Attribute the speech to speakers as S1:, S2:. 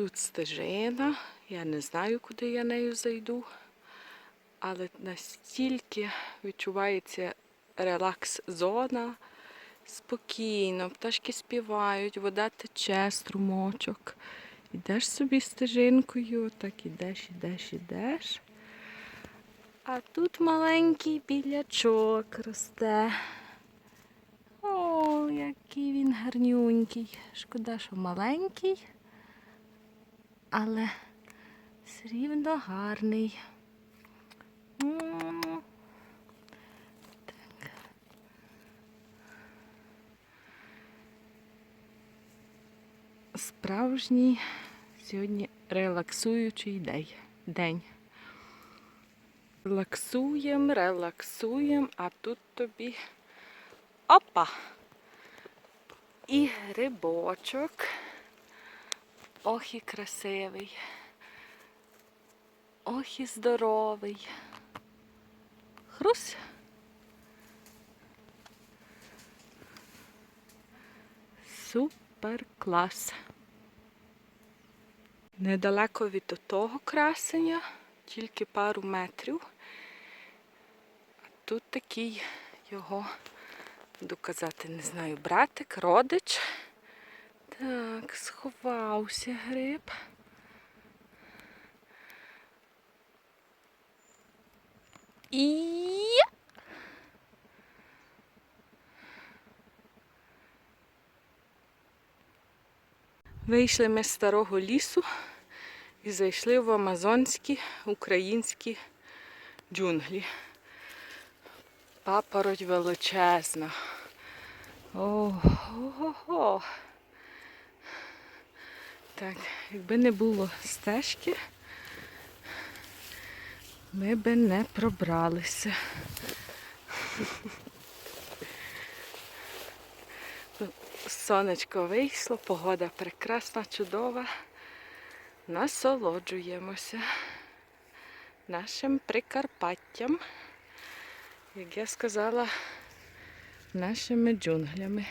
S1: Тут стежина. Я не знаю, куди я нею зайду. Але настільки відчувається релакс-зона. Спокійно, пташки співають, вода тече, струмочок. Ідеш собі стежинкою, так ідеш, ідеш, ідеш. А тут маленький білячок росте. О, який він гарнюнький. Шкода, що маленький, але все рівно гарний. Так. Справжній сьогодні релаксуючий день. Релаксуємо, релаксуємо, а тут тобі опа! І грибочок. Ох і красивий. Ох і здоровий. Хрусь. Супер клас. Недалеко від того красення, тільки пару метрів. А тут такий його, буду казати, не знаю, братик, родич. Так, сховався гриб. І вийшли ми з старого лісу і зайшли в амазонські українські джунглі. Папороть величезна. Ого-го. Так, якби не було стежки, ми би не пробралися. Сонечко вийшло, погода прекрасна, чудова. Насолоджуємося нашим Прикарпаттям, як я сказала, нашими джунглями.